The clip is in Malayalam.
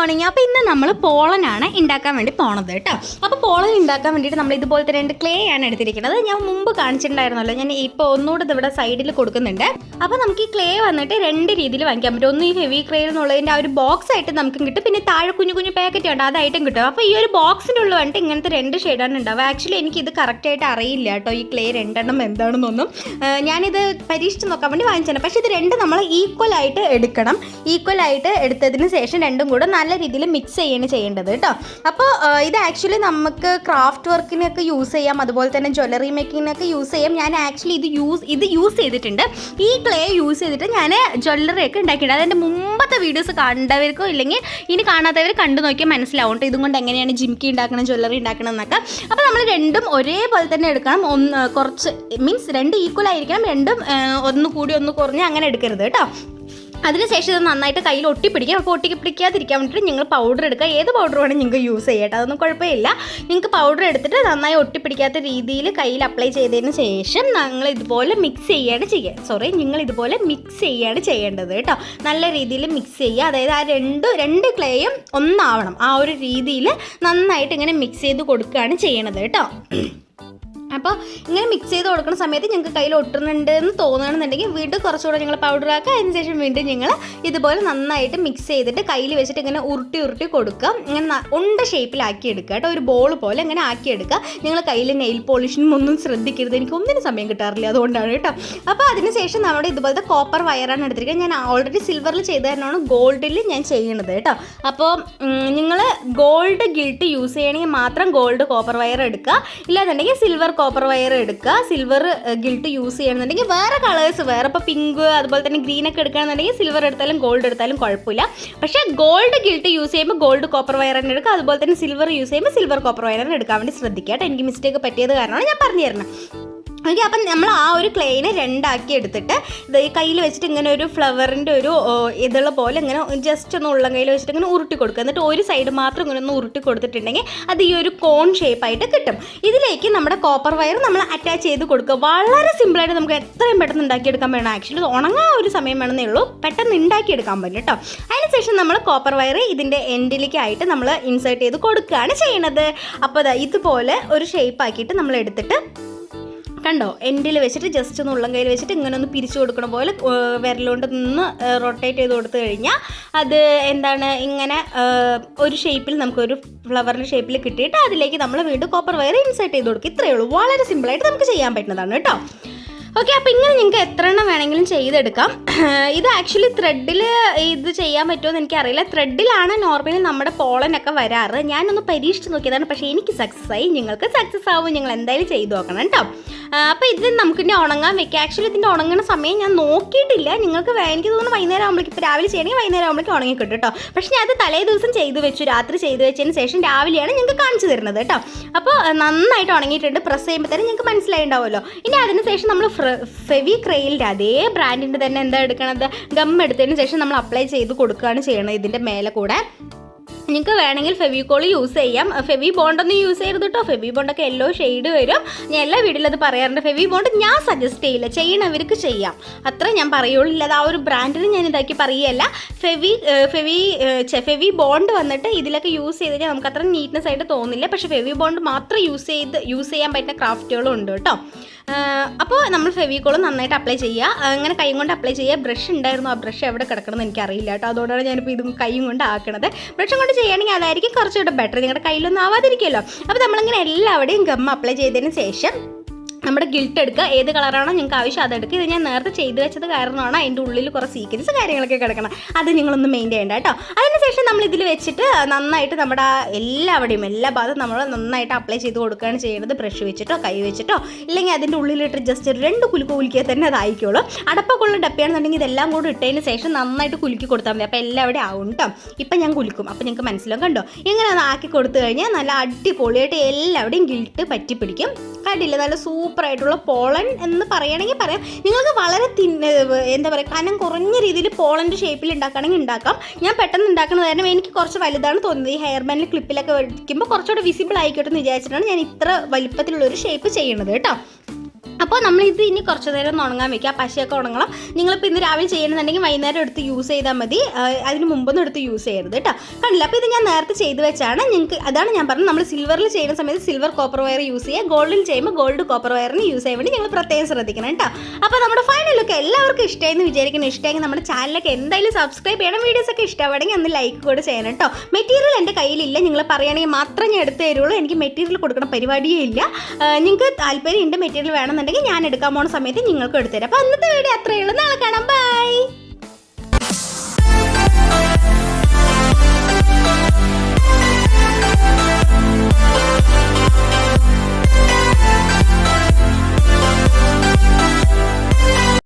മോർണിംഗ് അപ്പോൾ ഇന്ന് നമ്മൾ പോളനാണ് ഉണ്ടാക്കാൻ വേണ്ടി പോണത് കേട്ടോ. അപ്പോൾ പോളൻ ഉണ്ടാക്കാൻ വേണ്ടിയിട്ട് നമ്മൾ ഇതുപോലത്തെ രണ്ട് ക്ലേ ആണ് എടുത്തിരിക്കുന്നത്. ഞാൻ മുമ്പ് കാണിച്ചിട്ടുണ്ടായിരുന്നല്ലോ ഞാൻ ഇപ്പോൾ ഒന്നുകൂടെ ഇവിടെ സൈഡിൽ കൊടുക്കുന്നുണ്ട്. അപ്പോൾ നമുക്ക് ഈ ക്ലേ വന്നിട്ട് രണ്ട് രീതിയിൽ വാങ്ങിക്കാൻ പറ്റും. ഒന്ന് ഈ ഹെവി ക്ലേ എന്നുള്ളതിന്റെ ആ ഒരു ബോക്സ് ആയിട്ട് നമുക്ക് കിട്ടും. പിന്നെ താഴെ കുഞ്ഞു കുഞ്ഞു പാക്കറ്റ് ഉണ്ട് അതായിട്ടും കിട്ടും. അപ്പോൾ ഈ ഒരു ബോക്സിന്റെ ഉള്ളിൽ വന്നിട്ട് ഇങ്ങനത്തെ രണ്ട് ഷെയ്ഡാണ് ഉണ്ടാവുക. ആക്ച്വലി എനിക്ക് ഇത് കറക്റ്റായിട്ട് അറിയില്ല കേട്ടോ ഈ ക്ലേ രണ്ടെണ്ണം എന്താണെന്നൊന്നും. ഞാനിത് പരീക്ഷിച്ച് നോക്കാൻ വേണ്ടി വാങ്ങിച്ചാണ് പക്ഷേ ഇത് രണ്ട് നമ്മൾ ഈക്വൽ ആയിട്ട് എടുക്കണം. ഈക്വൽ ആയിട്ട് എടുത്തതിന് ശേഷം രണ്ടും കൂടെ നല്ല രീതിയിൽ മിക്സ് ചെയ്യാണ് ചെയ്യേണ്ടത് കേട്ടോ അപ്പോൾ ഇത് ആക്ച്വലി നമുക്ക് ക്രാഫ്റ്റ് വർക്കിനൊക്കെ യൂസ് ചെയ്യാം. അതുപോലെ തന്നെ ജ്വല്ലറി മേക്കിങ്ങിനൊക്കെ യൂസ് ചെയ്യാം. ഞാൻ ആക്ച്വലി ഇത് യൂസ് ഇത് യൂസ് ചെയ്തിട്ടുണ്ട്. ഈ ക്ലേ യൂസ് ചെയ്തിട്ട് ഞാൻ ജ്വല്ലറി ഒക്കെ ഉണ്ടാക്കിയിട്ടുണ്ട്. അതെന്റെ മുമ്പത്തെ വീഡിയോസ് കണ്ടവർക്കോ ഇല്ലെങ്കിൽ ഇനി കാണാത്തവർ കണ്ടു നോക്കിയാൽ മനസ്സിലാവും കേട്ടോ ഇതും കൊണ്ട് എങ്ങനെയാണ് ജിംക്കി ഉണ്ടാക്കണം ജ്വല്ലറി ഉണ്ടാക്കണം എന്നൊക്കെ. അപ്പോൾ നമ്മൾ രണ്ടും ഒരേപോലെ തന്നെ എടുക്കണം. ഒന്ന് കുറച്ച് മീൻസ് രണ്ട് ഈക്വൽ ആയിരിക്കണം. രണ്ടും ഒന്ന് കൂടി ഒന്ന് കുറഞ്ഞ് അങ്ങനെ എടുക്കരുത് കേട്ടോ അതിനുശേഷം ഇത് നന്നായിട്ട് കയ്യിൽ ഒട്ടിപ്പിടിക്കും അപ്പോൾ ഒട്ടിപ്പിടിക്കാതിരിക്കാൻ വേണ്ടിയിട്ട് നിങ്ങൾ പൗഡർ എടുക്കുക. ഏത് പൗഡർ വേണമെങ്കിൽ നിങ്ങൾക്ക് യൂസ് ചെയ്യട്ടെ. അതൊന്നും കുഴപ്പമില്ല. നിങ്ങൾക്ക് പൗഡർ എടുത്തിട്ട് നന്നായി ഒട്ടിപ്പിടിക്കാത്ത രീതിയിൽ കയ്യിൽ അപ്ലൈ ചെയ്തതിന് ശേഷം നിങ്ങൾ ഇതുപോലെ മിക്സ് ചെയ്യാണ് ചെയ്യുക. സോറി നിങ്ങൾ ഇതുപോലെ മിക്സ് ചെയ്യാണ് ചെയ്യേണ്ടത് കേട്ടോ. നല്ല രീതിയിൽ മിക്സ് ചെയ്യുക. അതായത് ആ രണ്ട് രണ്ട് ക്ലേയും ഒന്നാവണം. ആ ഒരു രീതിയിൽ നന്നായിട്ട് ഇങ്ങനെ മിക്സ് ചെയ്ത് കൊടുക്കുകയാണ് ചെയ്യണത് കേട്ടോ. അപ്പോൾ ഇങ്ങനെ മിക്സ് ചെയ്ത് കൊടുക്കുന്ന സമയത്ത് ഞങ്ങൾക്ക് കയ്യിൽ ഒട്ടുന്നുണ്ട് എന്ന് തോന്നുകയാണെന്നുണ്ടെങ്കിൽ വീണ്ടും കുറച്ചുകൂടെ ഞങ്ങൾ പൗഡർ ആക്കുക. അതിന് ശേഷം വീണ്ടും ഞങ്ങൾ ഇതുപോലെ നന്നായിട്ട് മിക്സ് ചെയ്തിട്ട് കയ്യിൽ വെച്ചിട്ട് ഇങ്ങനെ ഉരുട്ടി ഉരുട്ടി കൊടുക്കുക. ഇങ്ങനെ ഉണ്ട ഷേപ്പിലാക്കി എടുക്കുക കേട്ടോ. ഒരു ബോൾ പോലെ ഇങ്ങനെ ആക്കിയെടുക്കുക നിങ്ങൾ കയ്യിൽ നെയിൽ പോളിഷിനും ഒന്നും ശ്രദ്ധിക്കരുത്. എനിക്ക് ഒന്നിനും സമയം കിട്ടാറില്ല അതുകൊണ്ടാണ് കേട്ടോ. അപ്പോൾ അതിനുശേഷം നമ്മുടെ ഇതുപോലത്തെ കോപ്പർ വയറാണ് എടുത്തിരിക്കുന്നത് ഞാൻ ഓൾറെഡി സിൽവറിൽ ചെയ്ത് തന്നെയാണ് ഗോൾഡിൽ ഞാൻ ചെയ്യണത് കേട്ടോ. അപ്പോൾ നിങ്ങൾ ഗോൾഡ് ഗിൽട്ട് യൂസ് ചെയ്യണമെങ്കിൽ മാത്രം ഗോൾഡ് കോപ്പർ വയർ എടുക്കുക. ഇല്ലാന്നുണ്ടെങ്കിൽ സിൽവർ കോപ്പർ വയർ എടുക്കുക സിൽവർ ഗിൽട്ട് യൂസ് ചെയ്യണമെന്നുണ്ടെങ്കിൽ വേറെ കളേഴ്സ് വേറെ ഇപ്പോൾ പിങ്ക് അതുപോലെ തന്നെ ഗ്രീൻ ഒക്കെ എടുക്കുകയാണെന്നുണ്ടെങ്കിൽ സിൽവർ എടുത്താലും ഗോൾഡ് എടുത്താലും കുഴപ്പമില്ല. പക്ഷേ ഗോൾഡ് ഗിൽട്ട് യൂസ് ചെയ്യുമ്പോൾ ഗോൾഡ് കോപ്പർ വയർ തന്നെ എടുക്കുക അതുപോലെ തന്നെ സിൽവർ യൂസ് ചെയ്യുമ്പോൾ സിൽവർ കോപ്പർ വയർ തന്നെ എടുക്കാൻ വേണ്ടി ശ്രദ്ധിക്കുക. കേട്ടോ എനിക്ക് മിസ്റ്റേക്ക് പറ്റിയത് കാരണമാണ് ഞാൻ പറഞ്ഞു തരുന്നത് ഓക്കെ അപ്പം നമ്മൾ ആ ഒരു ക്ലേനെ രണ്ടാക്കി എടുത്തിട്ട് ഇത് ഈ കയ്യിൽ വെച്ചിട്ട് ഇങ്ങനെ ഒരു ഫ്ലവറിന്റെ ഒരു ഇതുള്ള പോലെ ഇങ്ങനെ ജസ്റ്റ് ഒന്ന് ഉള്ളം കയ്യിൽ വെച്ചിട്ട് ഇങ്ങനെ ഉരുട്ടി കൊടുക്കുക. എന്നിട്ട് ഒരു സൈഡ് മാത്രം ഇങ്ങനെ ഒന്ന് ഉരുട്ടി കൊടുത്തിട്ടുണ്ടെങ്കിൽ അത് ഈ ഒരു കോൺ ഷേപ്പായിട്ട് കിട്ടും. ഇതിലേക്ക് നമ്മുടെ കോപ്പർ വയർ നമ്മൾ അറ്റാച്ച് ചെയ്ത് കൊടുക്കുക. വളരെ സിമ്പിളായിട്ട് നമുക്ക് എത്രയും പെട്ടെന്ന് ഉണ്ടാക്കിയെടുക്കാൻ വേണം. ആക്ച്വലി ഉണങ്ങാൻ ഒരു സമയം വേണമെന്നേ ഉള്ളൂ. പെട്ടെന്ന് ഉണ്ടാക്കിയെടുക്കാൻ പറ്റും കേട്ടോ. അതിനുശേഷം നമ്മൾ കോപ്പർ വയർ ഇതിന്റെ എൻഡിലേക്കായിട്ട് നമ്മൾ ഇൻസേർട്ട് ചെയ്ത് കൊടുക്കുകയാണ് ചെയ്യണത് അപ്പോൾ ഇതുപോലെ ഒരു ഷേപ്പ് ആക്കിയിട്ട് നമ്മൾ എടുത്തിട്ട് കണ്ടോ? എൻഡിൽ വെച്ചിട്ട് ജസ്റ്റ് ഒന്ന് ഉള്ളം കയ്യിൽ വെച്ചിട്ട് ഇങ്ങനെ ഒന്ന് പിരിച്ചു കൊടുക്കണ പോലെ വിരലുകൊണ്ട് നിന്ന് റൊട്ടേറ്റ് ചെയ്ത് കൊടുത്തു കഴിഞ്ഞാൽ അത് എന്താണ് ഇങ്ങനെ ഒരു ഷേപ്പിൽ നമുക്കൊരു ഫ്ലവറിന്റെ ഷേപ്പിൽ കിട്ടിയിട്ട് അതിലേക്ക് നമ്മൾ വീണ്ടും കോപ്പർ വയർ ഇൻസേർട്ട് ചെയ്ത് കൊടുക്കും. ഇത്രയേ ഉള്ളൂ. വളരെ സിമ്പിളായിട്ട് നമുക്ക് ചെയ്യാൻ പറ്റുന്നതാണ് കേട്ടോ. ഓക്കെ അപ്പോൾ ഇങ്ങനെ നിങ്ങൾക്ക് എത്ര എണ്ണം വേണമെങ്കിലും ചെയ്തെടുക്കാം. ഇത് ആക്ച്വലി ത്രെഡിൽ ഇത് ചെയ്യാൻ പറ്റുമോ എന്ന് എനിക്കറിയില്ല. ത്രെഡിലാണ് നോർമലി നമ്മുടെ പോളനൊക്കെ വരാറ്. ഞാനൊന്ന് പരീക്ഷിച്ച് നോക്കിയതാണ്. പക്ഷേ എനിക്ക് സക്സസ് ആയി. നിങ്ങൾക്ക് സക്സസ് ആവും. നിങ്ങൾ എന്തായാലും ചെയ്തു നോക്കണം കേട്ടോ അപ്പോൾ ഇത് നമുക്ക് ഇനി ഉണങ്ങാൻ വെക്കാം. ആക്ച്വലി ഇതിന്റെ ഉണങ്ങുന്ന സമയം ഞാൻ നോക്കിയിട്ടില്ല. നിങ്ങൾക്ക് എനിക്ക് തോന്നുന്നു വൈകുന്നേരം ആകുമ്പോഴേക്കും ഇപ്പോൾ രാവിലെ ചെയ്യണമെങ്കിൽ വൈകുന്നേരം ആകുമ്പോഴേക്കും ഉണങ്ങി കിട്ടും കേട്ടോ പക്ഷേ ഞാൻ അത് തലേ ദിവസം ചെയ്ത് വെച്ചു. രാത്രി ചെയ്ത് വെച്ചതിന് ശേഷം രാവിലെയാണ് ഞങ്ങൾക്ക് കാണിച്ചു തരുന്നത് കേട്ടോ അപ്പോൾ നന്നായിട്ട് ഉണങ്ങിയിട്ടുണ്ട്. പ്രസ് ചെയ്യുമ്പോൾ തന്നെ നിങ്ങൾക്ക് മനസ്സിലായിട്ടുണ്ടാവുമല്ലോ. ഇനി അതിനുശേഷം നമ്മൾ ഫെവി ക്രെയിലിന്റെ അതേ ബ്രാൻഡിന്റെ തന്നെ എന്താ എടുക്കണത്? ഗം എടുത്തതിന് ശേഷം നമ്മൾ അപ്ലൈ ചെയ്ത് കൊടുക്കുകയാണ് ചെയ്യണത് ഇതിന്റെ മേലെ കൂടെ. നിങ്ങൾക്ക് വേണമെങ്കിൽ ഫെവിക്കോൾ യൂസ് ചെയ്യാം. ഫെവി ബോണ്ടൊന്നും യൂസ് ചെയ്യരുത് കേട്ടോ ഫെവി ബോണ്ടൊക്കെ എല്ലോ ഷെയ്ഡ് വരും. ഞാൻ എല്ലാ വീട്ടിലും അത് പറയാറുണ്ട്. ഫെവി ബോണ്ട് ഞാൻ സജസ്റ്റ് ചെയ്യില്ല. ചെയ്യണവർക്ക് ചെയ്യാം. അത്ര ഞാൻ പറയുള്ളൂ. ഇല്ലാതെ ആ ഒരു ബ്രാൻഡിന് ഞാൻ ഇതാക്കി പറയുകയല്ല. ഫെവി ഫെവി ഫെവി ബോണ്ട് വന്നിട്ട് ഇതിലൊക്കെ യൂസ് ചെയ്ത് കഴിഞ്ഞാൽ നമുക്ക് അത്ര നീറ്റ്നെസ് ആയിട്ട് തോന്നില്ല. പക്ഷേ ഫെവി ബോണ്ട് മാത്രം യൂസ് ചെയ്ത് യൂസ് ചെയ്യാൻ പറ്റുന്ന ക്രാഫ്റ്റുകളും ഉണ്ട് കേട്ടോ. അപ്പോൾ നമ്മൾ ഫെവിക്കോൾ നന്നായിട്ട് അപ്ലൈ ചെയ്യുക അങ്ങനെ കൈ കൊണ്ട് അപ്ലൈ ചെയ്യുക ബ്രഷ് ഉണ്ടായിരുന്നു. ആ ബ്രഷ് എവിടെ കിടക്കണമെന്ന് എനിക്കറിയില്ല കേട്ടോ. അതുകൊണ്ടാണ് ഞാനിപ്പോൾ ഇതും കൈയും കൊണ്ട് ആക്കണത്. ബ്രഷും കൊണ്ട് ചെയ്യുകയാണെങ്കിൽ അതായിരിക്കും കുറച്ചുകൂടെ ബെറ്റർ നിങ്ങളുടെ കയ്യിലൊന്നും ആവാതിരിക്കുമല്ലോ അപ്പോൾ നമ്മളിങ്ങനെ എല്ലാവരുടെയും ഗം അപ്ലൈ ചെയ്തതിന് ശേഷം നമ്മുടെ ഗിൽട്ട് എടുക്കുക. ഏത് കളറാണോ നിങ്ങൾക്ക് ആവശ്യം അതെടുക്കുക ഇത് ഞാൻ നേരത്തെ ചെയ്ത് വെച്ചത് കാരണമാണ് അതിന്റെ ഉള്ളിൽ കുറേ സീക്വൻസ് കാര്യങ്ങളൊക്കെ കിടക്കണം അത് നിങ്ങളൊന്ന് മെയിൻ ചെയ്യേണ്ട കേട്ടോ. അതിനുശേഷം നമ്മൾ ഇതിൽ വെച്ചിട്ട് നന്നായിട്ട് നമ്മുടെ എല്ലാവിടെയും എല്ലാ ഭാഗത്തും നമ്മൾ നന്നായിട്ട് അപ്ലൈ ചെയ്ത് കൊടുക്കുകയാണ് ചെയ്യുന്നത് ബ്രഷ് വെച്ചിട്ടോ കൈ വെച്ചിട്ടോ ഇല്ലെങ്കിൽ അതിന്റെ ഉള്ളിലിട്ട് ജസ്റ്റ് രണ്ട് കുലുക്ക് കുലുക്കിയാൽ തന്നെ അതായിക്കോളൂ അടപ്പൊക്കെയുള്ള ഡപ്പയാണെന്നുണ്ടെങ്കിൽ ഇതെല്ലാം കൂടെ ഇട്ടതിന് ശേഷം നന്നായിട്ട് കുലുക്കി കൊടുത്താൽ മതി. അപ്പോൾ എല്ലാവിടെയും ആവും കേട്ടോ. ഇപ്പം ഞാൻ കുലുക്കും. അപ്പോൾ നിങ്ങൾക്ക് മനസ്സിലാവും കണ്ടോ? ഇങ്ങനെ ഒന്ന് ആക്കി കൊടുത്തു കഴിഞ്ഞാൽ നല്ല അടിപൊളിയായിട്ട് എല്ലാവിടെയും ഗിൽട്ട് പറ്റി പിടിക്കും കണ്ടില്ല? നല്ല സൂപ്പർ ആയിട്ടുള്ള പോളൻ എന്ന് പറയുകയാണെങ്കിൽ പറയാം. നിങ്ങൾക്ക് വളരെ തിൻ എന്താ പറയുക കനം കുറഞ്ഞ രീതിയിൽ പോളന്റെ ഷേപ്പിൽ ഉണ്ടാക്കുകയാണെങ്കിൽ ഉണ്ടാക്കാം. ഞാൻ പെട്ടെന്ന് ഉണ്ടാക്കുന്നത് കാരണം എനിക്ക് കുറച്ച് വലുതാണ് തോന്നുന്നത്. ഈ ഹെയർ ബാൻഡിൽ ക്ലിപ്പിലൊക്കെ വയ്ക്കുമ്പോൾ കുറച്ചുകൂടെ വിസിബിൾ ആയിക്കോട്ടെ എന്ന് വിചാരിച്ചിട്ടാണ് ഞാൻ ഇത്ര വലിപ്പത്തിലുള്ള ഒരു ഷേപ്പ് ചെയ്യണത് കേട്ടോ. അപ്പോൾ നമ്മൾ ഇത് ഇനി കുറച്ച് നേരം ഉണങ്ങാൻ വെക്കുക. പശയൊക്കെ ഉണങ്ങണം. നിങ്ങളിപ്പോൾ ഇന്ന് രാവിലെ ചെയ്യണമെന്നുണ്ടെങ്കിൽ വൈകുന്നേരം എടുത്ത് യൂസ് ചെയ്താൽ മതി. അതിന് മുമ്പൊന്നും എടുത്ത് യൂസ് ചെയ്യരുത് കേട്ടോ. കണ്ടില്ല? അപ്പോൾ ഇത് ഞാൻ നേരത്തെ ചെയ്ത് വെച്ചാണ്. നിങ്ങൾക്ക് അതാണ് ഞാൻ പറഞ്ഞത്. നമ്മൾ സിൽവറിൽ ചെയ്യുന്ന സമയത്ത് സിൽവർ കോപ്പർ വയർ യൂസ് ചെയ്യുക. ഗോൾഡിൽ ചെയ്യുമ്പോൾ ഗോൾഡ് കോപ്പർ വയറിന് യൂസ് ചെയ്യാൻ വേണ്ടി നിങ്ങൾ പ്രത്യേകം ശ്രദ്ധിക്കണം കേട്ടോ. അപ്പോൾ നമ്മുടെ ഫൈനൽ ലുക്ക് എല്ലാവർക്കും ഇഷ്ടമായെന്ന് വിചാരിക്കുന്ന. ഇഷ്ടമെങ്കിൽ നമ്മുടെ ചാനലൊക്കെ എന്തായാലും സബ്സ്ക്രൈബ് ചെയ്യണം. വീഡിയോസ് ഒക്കെ ഇഷ്ടമാണെങ്കിൽ ഒന്ന് ലൈക്ക് കൂടെ ചെയ്യണം കേട്ടോ. മെറ്റീരിയൽ എന്റെ കയ്യിലില്ല. നിങ്ങൾ പറയുകയാണെങ്കിൽ മാത്രം ഞാൻ എടുത്ത് തരുള്ളൂ. എനിക്ക് മെറ്റീരിയൽ കൊടുക്കണ പരിപാടിയേ ഇല്ല. നിങ്ങൾക്ക് താല്പര്യം ഉണ്ട് മെറ്റീരിയൽ വേണമെന്നുണ്ടെങ്കിൽ ഞാൻ എടുക്കാൻ പോണ സമയത്ത് നിങ്ങൾക്ക് എടുത്തുതരാം. അപ്പൊ അന്നത്തെ വീഡിയോ അത്രയേ ഉള്ളൂ. നാളെ കാണാം. ബൈ